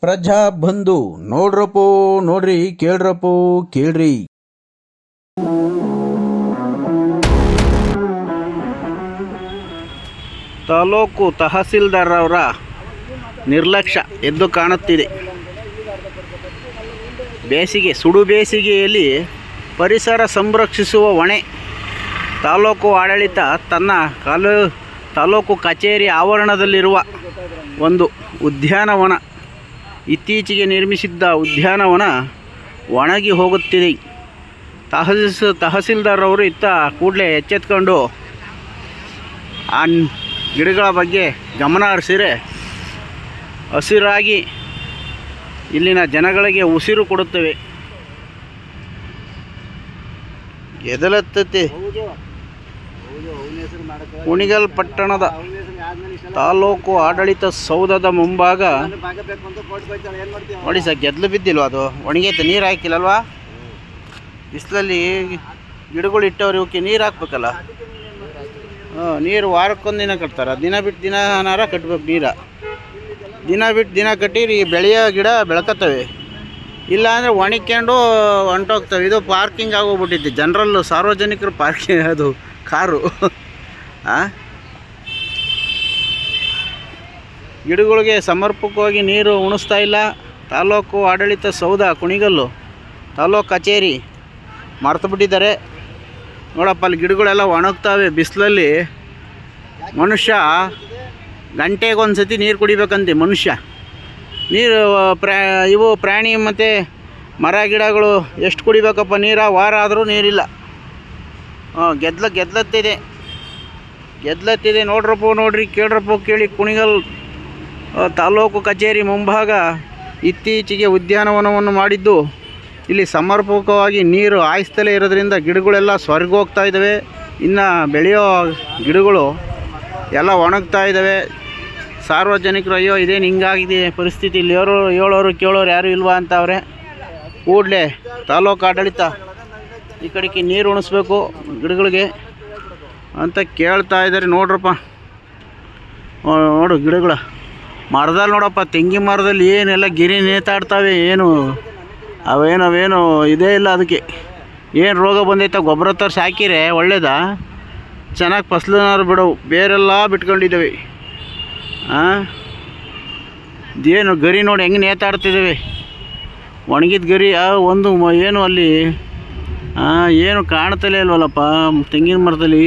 ಪ್ರಜಾ ಬಂಧು, ನೋಡ್ರಪ್ಪೋ, ನೋಡ್ರಿ, ಕೇಳ್ರಪ್ಪೋ, ಕೇಳ್ರಿ. ತಾಲೂಕು ತಹಸೀಲ್ದಾರ್ ಅವರ ನಿರ್ಲಕ್ಷ್ಯ ಎದ್ದು ಕಾಣುತ್ತಿದೆ. ಬೇಸಿಗೆ, ಸುಡು ಬೇಸಿಗೆಯಲ್ಲಿ ಪರಿಸರ ಸಂರಕ್ಷಿಸುವ ಹೊಣೆ. ತಾಲೂಕು ಆಡಳಿತ ತನ್ನ ಕಾಲು, ತಾಲೂಕು ಕಚೇರಿ ಆವರಣದಲ್ಲಿರುವ ಒಂದು ಉದ್ಯಾನವನ. ಇತ್ತೀಚೆಗೆ ನಿರ್ಮಿಸಿದ್ದ ಉದ್ಯಾನವನ ಒಣಗಿ ಹೋಗುತ್ತಿದೆ. ತಹಸೀಸ್ ತಹಸೀಲ್ದಾರ್ ಅವರು ಇತ್ತ ಕೂಡಲೇ ಎಚ್ಚೆತ್ಕೊಂಡು ಆ ಗಿಡಗಳ ಬಗ್ಗೆ ಗಮನ ಹರಿಸಿದರೆ ಹಸಿರಾಗಿ ಇಲ್ಲಿನ ಜನಗಳಿಗೆ ಉಸಿರು ಕೊಡುತ್ತವೆ. ಎದಲತ್ತತಿ? ಕುಣಿಗಲ್ ಪಟ್ಟಣದ ತಾಲೂಕು ಆಡಳಿತ ಸೌಧದ ಮುಂಭಾಗ ನೋಡಿ ಸರ್ ಗೆದ್ಲು ಬಿದ್ದಿಲ್ವ ಅದು? ಒಣಗೈತೆ ನೀರು ಹಾಕಿಲ್ಲಲ್ವಾ? ಬಿಸಿಲಲ್ಲಿ ಗಿಡಗಳು ಇಟ್ಟವ್ರು ಇವಕ್ಕೆ ನೀರು ಹಾಕ್ಬೇಕಲ್ಲ? ಹಾಂ ನೀರು ವಾರಕ್ಕೊಂದು ದಿನ ಕಟ್ತಾರೆ. ದಿನ ಬಿಟ್ಟು ದಿನ ನಾರ ಕಟ್ಬೇಕು ನೀರ. ದಿನ ಬಿಟ್ಟು ದಿನ ಕಟ್ಟಿರಿ ಬೆಳೆಯೋ ಗಿಡ ಬೆಳ್ಕತ್ತವೆ. ಇಲ್ಲ ಅಂದರೆ ಒಣಕ್ಕೊಂಡು ಹೊಂಟೋಗ್ತವೆ. ಇದು ಪಾರ್ಕಿಂಗ್ ಆಗೋಗ್ಬಿಟ್ಟಿದ್ದೆ ಜನರಲ್ಲು ಸಾರ್ವಜನಿಕರು ಪಾರ್ಕಿಂಗ್ ಅದು ಕಾರು. ಆ? ಗಿಡಗಳಿಗೆ ಸಮರ್ಪಕವಾಗಿ ನೀರು ಉಣಿಸ್ತಾ ಇಲ್ಲ. ತಾಲೂಕು ಆಡಳಿತ ಸೌಧ ಕುಣಿಗಲ್ಲು ತಾಲೂಕು ಕಚೇರಿ ಮರ್ತು ಬಿಟ್ಟಿದ್ದಾರೆ. ನೋಡಪ್ಪ, ಅಲ್ಲಿ ಗಿಡಗಳೆಲ್ಲ ಒಣಗ್ತಾವೆ. ಬಿಸಿಲಲ್ಲಿ ಮನುಷ್ಯ ಗಂಟೆಗೊಂದು ಸತಿ ನೀರು ಕುಡಿಬೇಕಂತೆ ಮನುಷ್ಯ. ನೀರು, ಪ್ರಾ, ಇವು ಪ್ರಾಣಿ ಮತ್ತು ಮರ ಗಿಡಗಳು ಎಷ್ಟು ಕುಡಿಬೇಕಪ್ಪ? ನೀರ? ವಾರ ಆದರೂ ನೀರಿಲ್ಲ. ಗೆದ್ಲ, ಗೆದ್ಲತ್ತಿದೆ. ಗೆದ್ಲತ್ತಿದೆ. ನೋಡ್ರಪ್ಪ, ನೋಡ್ರಿ, ಕೇಳ್ರಪ್ಪ, ಕೇಳಿ ಕುಣಿಗಲ್ ತಾಲೂಕು ಕಚೇರಿ ಮುಂಭಾಗ ಇತ್ತೀಚೆಗೆ ಉದ್ಯಾನವನವನ್ನು ಮಾಡಿದ್ದು. ಇಲ್ಲಿ ಸಮರ್ಪಕವಾಗಿ ನೀರು ಹಾಯಿಸ್ತಲೇ ಇರೋದ್ರಿಂದ ಗಿಡಗಳೆಲ್ಲ ಸ್ವರ್ಗ ಹೋಗ್ತಾ ಇದ್ದಾವೆ. ಇನ್ನು ಬೆಳೆಯೋ ಗಿಡಗಳು ಎಲ್ಲ ಒಣಗ್ತಾ ಇದ್ದಾವೆ. ಸಾರ್ವಜನಿಕರು, ಅಯ್ಯೋ, ಇದೇನು ಹಿಂಗಾಗಿದೆ? ಪರಿಸ್ಥಿತಿ ಇಲ್ಲಿ ಯಾರು ಹೇಳೋರು ಕೇಳೋರು ಯಾರು ಇಲ್ವಾ? ಅಂತ ಅವ್ರೆ. ಕೂಡಲೇ ತಾಲೂಕು ಆಡಳಿತ ಈ ಕಡೆಗೆ ನೀರು ಉಣಿಸ್ಬೇಕು ಗಿಡಗಳಿಗೆ ಅಂತ ಕೇಳ್ತಾ ಇದ್ದಾರೆ. ನೋಡ್ರಪ್ಪ. ನೋಡು ಗಿಡಗಳ. ಮರದಲ್ಲಿ ನೋಡಪ್ಪ, ತೆಂಗಿನ ಮರದಲ್ಲಿ ಏನೆಲ್ಲ ಗಿರಿ ನೇತಾಡ್ತಾವೆ ಏನು? ಅವೇನು ಅವೇನು ಇದೇ ಇಲ್ಲ ಅದಕ್ಕೆ. ಏನು ರೋಗ ಬಂದೈತೆ, ಗೊಬ್ಬರ ತರಿಸಿ ಹಾಕಿರೆ ಒಳ್ಳೇದಾ? ಚೆನ್ನಾಗಿ ಫಸ್ಲನಾರು ಬಿಡವು, ಬೇರೆಲ್ಲ ಬಿಟ್ಕೊಂಡಿದ್ದಾವೆ. ಹಾಂ ಏನು ಗರಿ ನೋಡಿ ಹೆಂಗೆ ನೇತಾಡ್ತಿದ್ದೇವೆ? ಒಣಗಿದ ಗರಿ ಒಂದು ಏನು ಅಲ್ಲಿ? ಏನು ಕಾಣ್ತಲೇ ಇಲ್ವಲ್ಲಪ್ಪ, ತೆಂಗಿನ ಮರದಲ್ಲಿ?